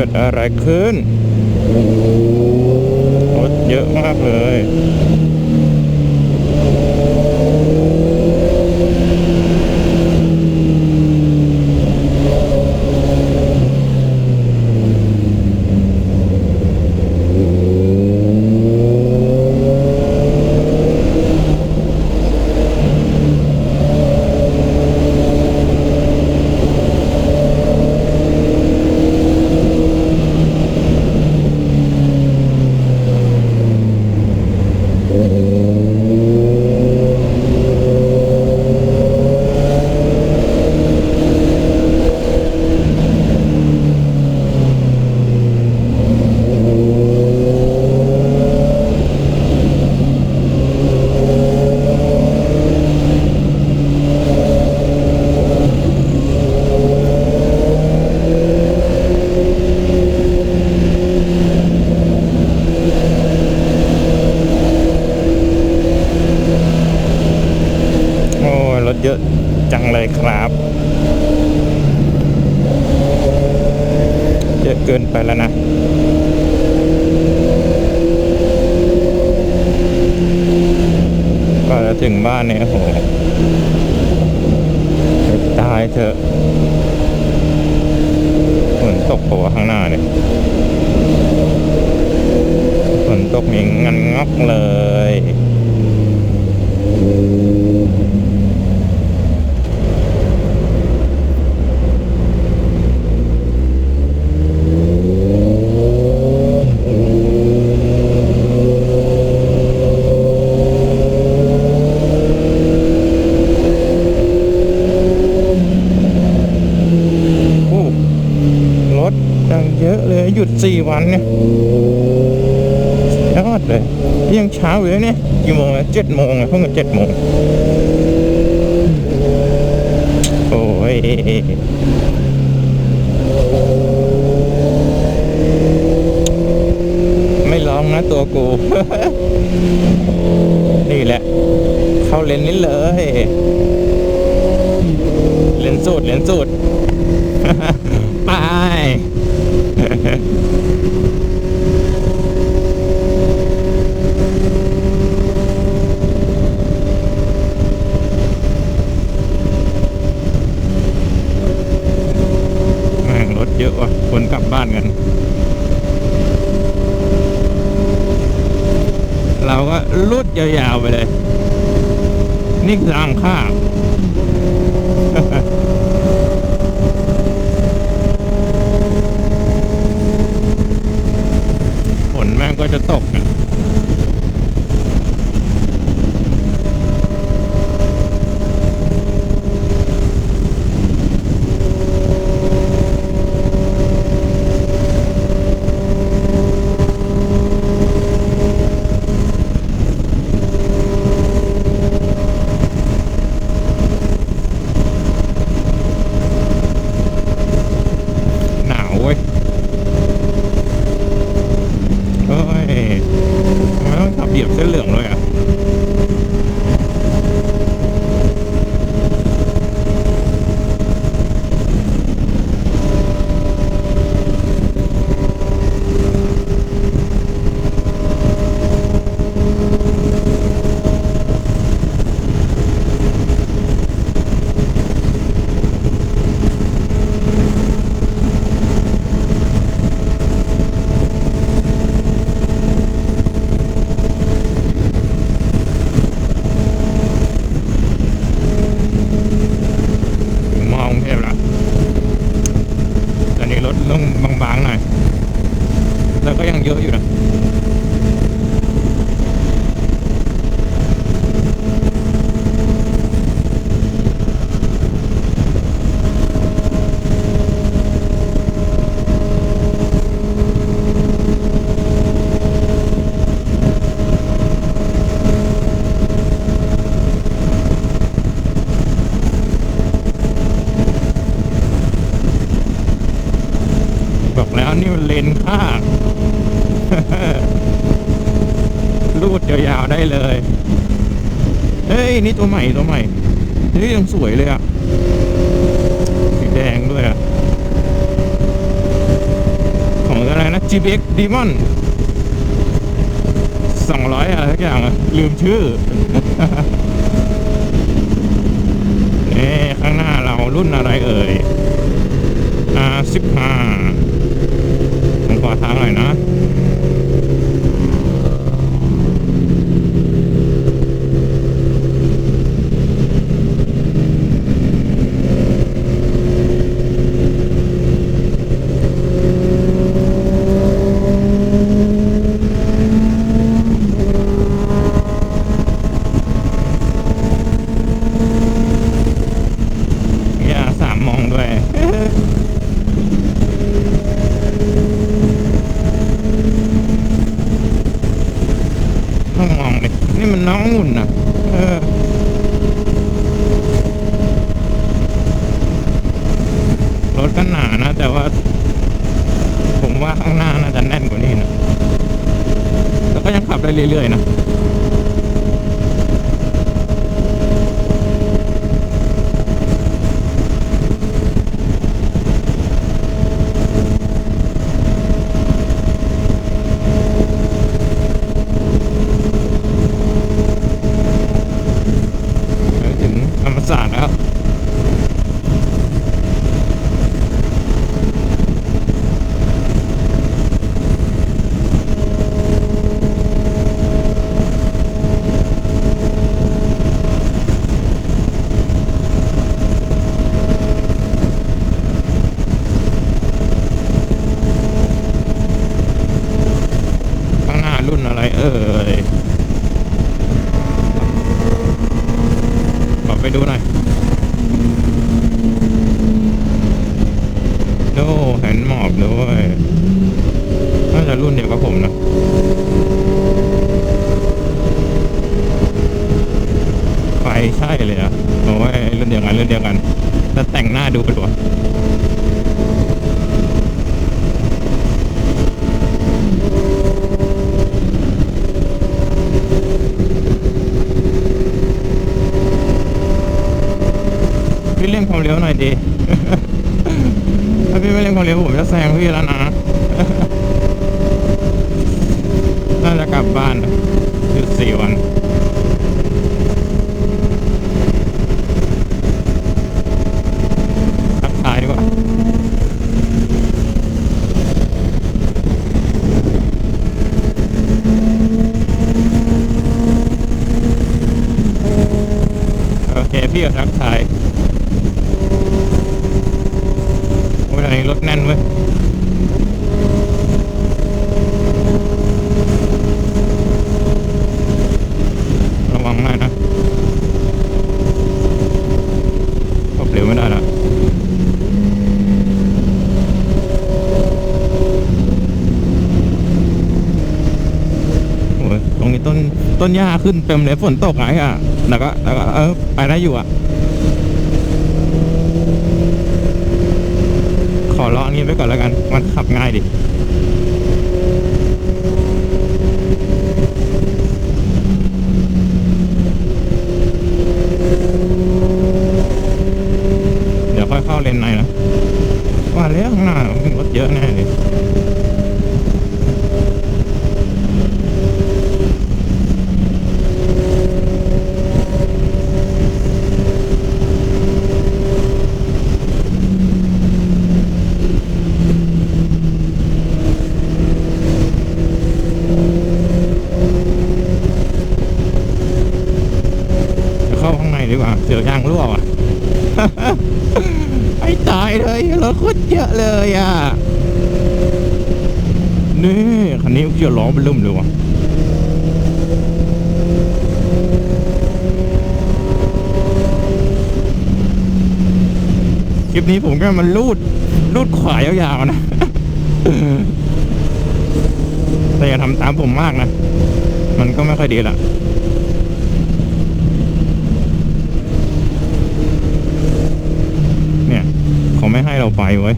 กิดอะไรขึ้นรถเยอะมากเลย โอ้ยรถเยอะจังเลยครับ เยอะเกิน ไปแล้วนะก็จะถึงบ้านเนี่ยโหตายเถอะฝนตกปะวะข้างหน้าเนี่ยฝนตกมีงันงอกเลย โอ้รถดังเยอะเลยหยุด สี่วันเนี่ยยอดเลยยังเช้าอยู่เลยเนี่ยกี่โมงแล้วเจ็ดโมงอะเพิ่งจะเจ็ดโมงโอ้ยไม่ร้องนะตัวกู นี่แหละ เข้าเลนนี้เลย เลนสูตรเลนสูตร ไป เยอะว่ะคนกลับบ้านกัน เราก็ลุดยาวๆไปเลย นี่คืออ่างข้าง นี่ตัวใหม่ตัวใหม่เฮ้ยยังสวยเลยอะสีแดงด้วยอะ่ะไรนะ GPX Demon สองร้อยอะไรสักอย่างลืมชื่อเอ๊ะข้างหน้าเรารุ่นอะไรเอ่ย R15 ผมขอทางหน่อยนะ อย่าสามมองด้วย ต้องมองดินี่มันน้ององุ่นนะเออ รถก็หนานะ แต่ว่า ผม ว่าข้างหน้าน่าจะแน่นกว่านี้นะแล้วก็ยังขับได้เรื่อยๆนะ ถึงธรรมศาสตร์แล้ว ข้างหน้ารุ่นอะไรเอ่ย ขอไปดูหน่อยโอ้เห็นหมอบด้วย น่าจะรุ่นเดียวกับผมนะ ไฟ ใช่เลยอะโอ้ยรุ่นเดียวกันรุ่นเดียวกันแต่แต่งหน้าดูไปดูอพี่เร่งความเร็วหน่อยดีถ้าพี่ไม่เร่งความเร็วผมจะแซงพี่แล้วนะ น่าจะกลับบ้านหยุดสี่วัน ทักทายดีกว่า โอเค พี่ก็ทักทายโอ้ยอันนี้รถแน่นเว้ย ระวังหน่อยนะขับเร็วไม่ได้ละโอ้ยตรงนี้ ต้นหญ้าขึ้นเต็มเลยฝนตกไงอะแล้วก็แล้วก็เออไปได้อยู่อะ ขอลองอันนี้ไว้ก่อนแล้วกัน มันขับง่ายดิเดี๋ยวค่อยเข้าเลนในนะว่าแล้วข้างหน้ารถเยอะแน่เลย จะเข้าข้างในดีกว่าเสือยางรั่วว่ะ ไอ้ตายเลยรถโคตรเยอะเลยอะ นี่คันนี้เกี่ยวล้อเป็นลุ่มเลยวะคลิปนี้ผมก็มันรูดรูดขวายาวๆนะ แต่อย่าทำตามผมมากนะ มันก็ไม่ค่อยดีละ เนี่ยเขา ไปไว้ย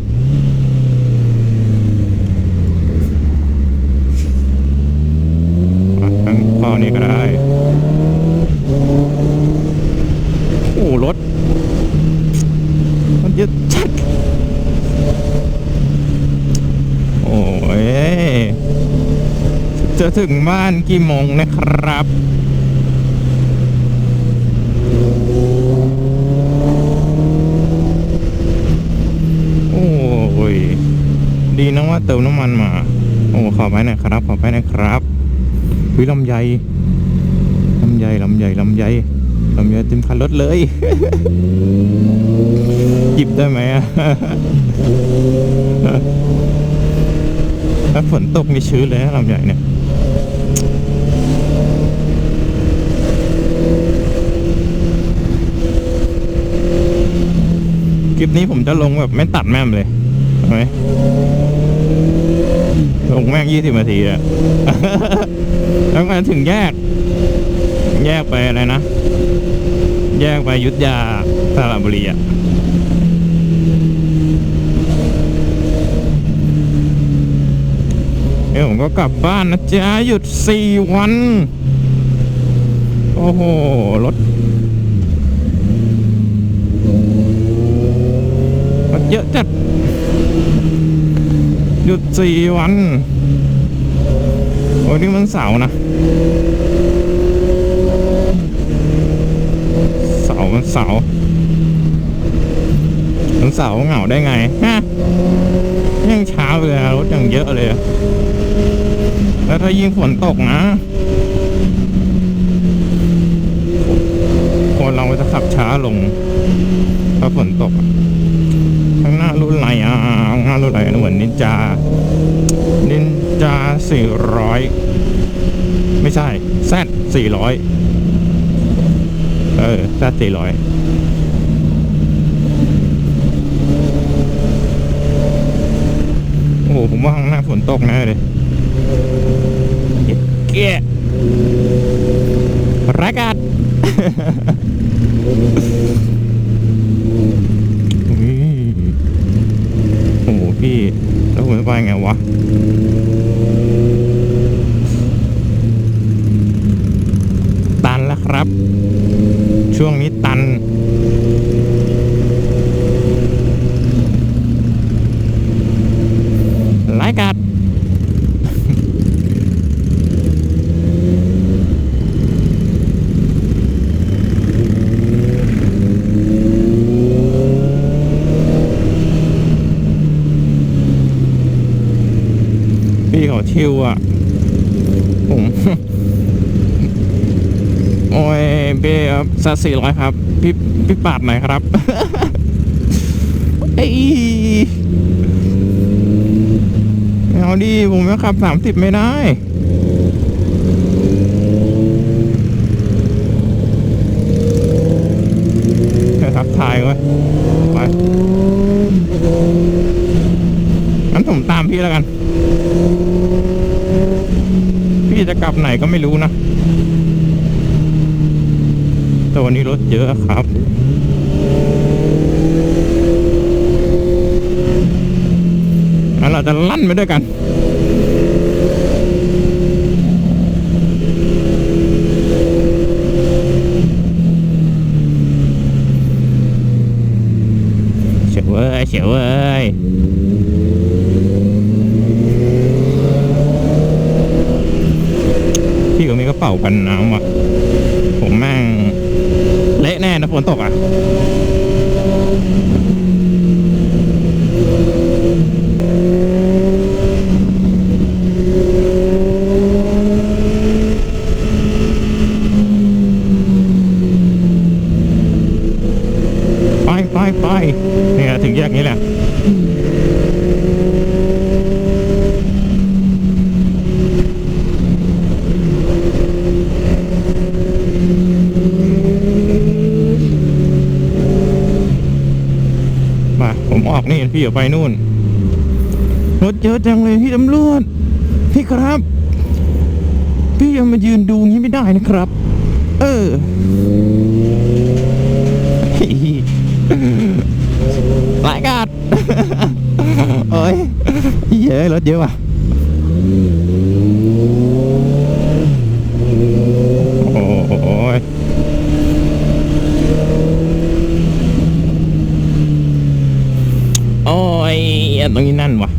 อะงั้นเข้านี่ก็ได้ โอ้รถ มันเยอะจัด โอ้ย จะถึงบ้านกี่โมงนะครับ โอ้ย ดีนะว่าเติมน้ำมันมา โอ้ขอไปหน่อยครับ ขอไปหน่อยครับวิลำไยลำไยลำไยลำไยลำไยเต็มคันรถเลย หยิบได้ไหมอะถ้าฝนตกนี่ชื้นเลยนะลำไยเนี่ยคลิปนี้ผมจะลงแบบไม่ตัดแม่มเลยเห็นไหม ลงแม่งยี่สิบนาทีอะแล้วมาถึงแยก แยกไปอะไรนะ แยกไปอยุทธยาสระบุรีอะเดี๋ยวผมก็กลับบ้านนะจ๊ะหยุดสี่วัน โอ้โห รถรถเยอะจัด หยุดสี่วัน โอ้นี่มันเสาร์นะ เสาร์มันเสาร์มันเสาร์เหงาได้ไงฮะยังเช้าเลยรถยังเยอะเลย แล้วถ้ายิ่งฝนตกนะคนเราจะขับช้าลง ถ้าฝนตก รุ่นอะไรอะข้าหน้ารุ่นไรนเหมือนนินจา นินจาสี่ร้อยไม่ใช่แซดสี่ร้อยเออแซดสี่ร้อยโอ้โหผมว่าข้างหน้าฝนตกแน่เลยเกี้ยรายการ อุ๊ยโอ้โหพี่ แล้วผมจะไปไงวะตันแล้วครับ ช่วงนี้ตัน ไลายกัด หอทิวอะ ผม โอ้ยเบี้ยสักสี่ร้อยครับ พี่พี่ปาดหน่อยครับเอ้ยเอาดิผมจะขับสามสิบไม่ได้เดี๋ยวทักทายไว้ยไปงั้น ผมตามพี่แล้วกัน พี่จะกลับไหนก็ไม่รู้นะ แต่วันนี้รถเยอะครับแล้วเราจะลั่นไปด้วยกันเฉยเว้ยี้ก็เป่ากันน้ำอะ ผมแม่งเละแน่นะฝนตกอะ ไปไปไปเนี่ยถึงแยกนี้แหละ มาผม อกนี่พี่อย่ไปนู่นรถเยอะจังเลยพี่ตำรวจพี่ครับ พี่ยังมายืนดูงี้ไม่ได้นะครับ เออหลายกาดโอ้ยเยอะรถเยอะว่ะ โอ้ย โอ้ ยตรงนี้นั่นว่ะ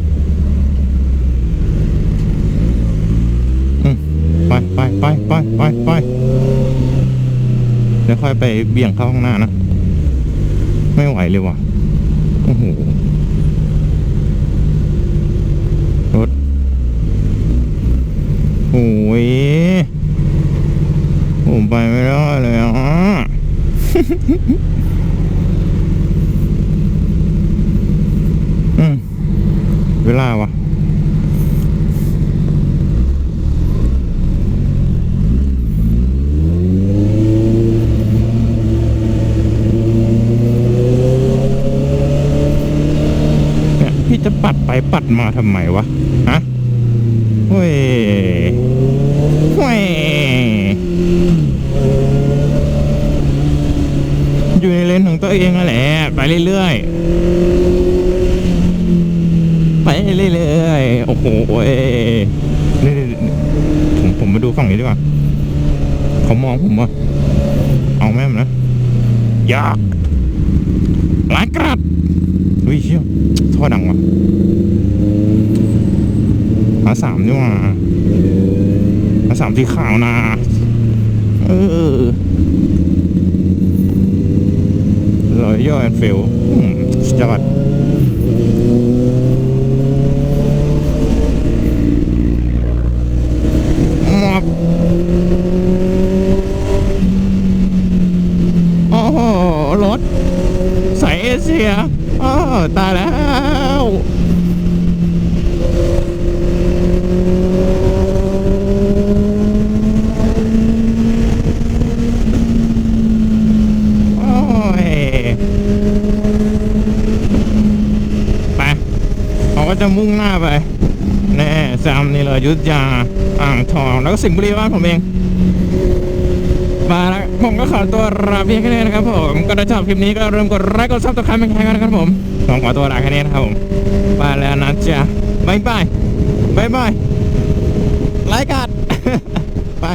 อืมไปไปไปไปเดี๋ยวค่อยไปเบี่ยงเข้าข้างหน้านะ ไม่ไหวเลยว่ะ โอ้โห รถ โอ้ยผมไปไม่ได้เลยอะ อืม เวลาวะพี่จะปัดไปปัดมาทำไมวะ ฮะเฮ้ยเฮ้ยอยู่ในเลนของตัวเองนั่นแหละ ไปเรื่อยๆ ไป เรื่อยๆโอ้โหเอ้ยนี่ๆผมผมมาดูฝั่งนี้ดีกว่าเขามองผมว่าเอาแม่มนะอยากหลายกรัดเฮ้ยเชี่ยท่อดังว่ะอาสามนี่ว่าอาสามที่ขาวนะเออรอยย่อแอนฟิลสุดยอดมอบโอ้โหรถ ใส่เอเชี ยอ้อตายแล้ว โอ้ย ไปเขาก็จะมุ่งหน้าไป แน่แซมนี่เลยยุทธยา อ่างทอง แล้วก็สิงห์บุรีบ้านผมเอง มาแล้วผมก็ขอตัวลาเพียงแค่นี้นะครับผมก็ถ้าชอบคลิปนี้ก็เริ่มกดไลค์กดซับสไครต์เป็นแค่กันนะครับผมผมขอตัวลาแค่นี้นะครับผมไปแล้วนะจ๊ะบายบายบายบายไลค์กัดไป